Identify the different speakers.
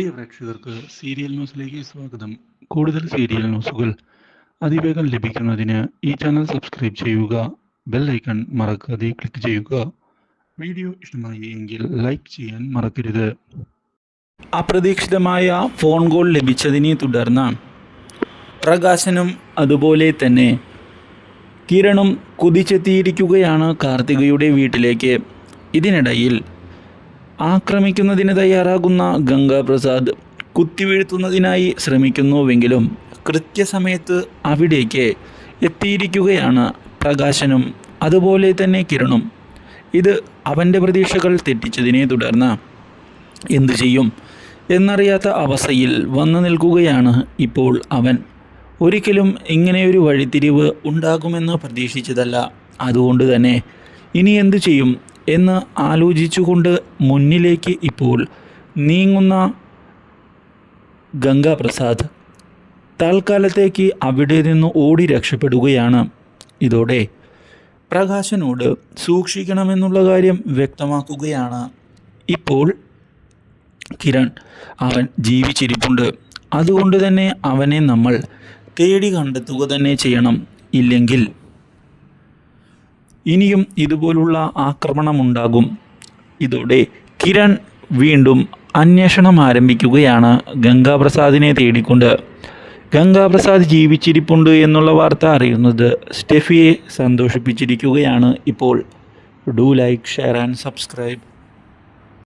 Speaker 1: പ്രിയ പ്രേക്ഷകർക്ക് സീരിയൽ ന്യൂസിലേക്ക് സ്വാഗതം. കൂടുതൽ സീരിയൽ ന്യൂസുകൾ അതിവേഗം ലഭിക്കുന്നതിന് ഈ ചാനൽ സബ്സ്ക്രൈബ് ചെയ്യുക ബെൽ ഐക്കൺ മറക്കാതെ ക്ലിക്ക് ചെയ്യുക. വീഡിയോ ഇഷ്ടമായി എങ്കിൽ ലൈക്ക് ചെയ്യാൻ മറക്കരുത്.
Speaker 2: അപ്രതീക്ഷിതമായ ഫോൺ കോൾ ലഭിച്ചതിനെ തുടർന്ന് പ്രകാശനും അതുപോലെ തന്നെ കിരണും കുതിച്ചെത്തിയിരിക്കുകയാണ് കാർത്തികയുടെ വീട്ടിലേക്ക്. ഇതിനിടയിൽ ആക്രമിക്കുന്നതിന് തയ്യാറാകുന്ന ഗംഗാപ്രസാദ് കുത്തിവീഴ്ത്തുന്നതിനായി ശ്രമിക്കുന്നുവെങ്കിലും കൃത്യസമയത്ത് അവിടേക്ക് എത്തിയിരിക്കുകയാണ് പ്രകാശനും അതുപോലെ തന്നെ കിരണും. ഇത് അവന്റെ പ്രതീക്ഷകൾ തെറ്റിച്ചതിനെ തുടർന്ന് എന്തു ചെയ്യും എന്നറിയാത്ത അവസ്ഥയിൽ വന്നു നിൽക്കുകയാണ് ഇപ്പോൾ അവൻ. ഒരിക്കലും ഇങ്ങനെയൊരു വഴിത്തിരിവ് ഉണ്ടാകുമെന്ന് പ്രതീക്ഷിച്ചതല്ല. അതുകൊണ്ട് തന്നെ ഇനി എന്തു ചെയ്യും എന്ന് ആലോചിച്ചുകൊണ്ട് മുന്നിലേക്ക് ഇപ്പോൾ നീങ്ങുന്ന ഗംഗാപ്രസാദ് തൽക്കാലത്തേക്ക് അവിടെ നിന്ന് ഓടി രക്ഷപ്പെടുകയാണ്. ഇതോടെ പ്രകാശനോട് സൂക്ഷിക്കണമെന്നുള്ള കാര്യം വ്യക്തമാക്കുകയാണ്. ഇപ്പോൾ കിരൺ അവൻ ജീവിച്ചിരിപ്പുണ്ട്. അതുകൊണ്ട് തന്നെ അവനെ നമ്മൾ തേടി കണ്ടെത്തുക തന്നെ ചെയ്യണം. ഇല്ലെങ്കിൽ ഇനിയും ഇതുപോലുള്ള ആക്രമണമുണ്ടാകും. ഇതോടെ കിരൺ വീണ്ടും അന്വേഷണം ആരംഭിക്കുകയാണ് ഗംഗാപ്രസാദിനെ തേടിക്കൊണ്ട്. ഗംഗാപ്രസാദ് ജീവിച്ചിരിപ്പുണ്ട് എന്നുള്ള വാർത്ത അറിയുന്നത് സ്റ്റെഫിയെ സന്തോഷിപ്പിച്ചിരിക്കുകയാണ് ഇപ്പോൾ. Do like share and subscribe.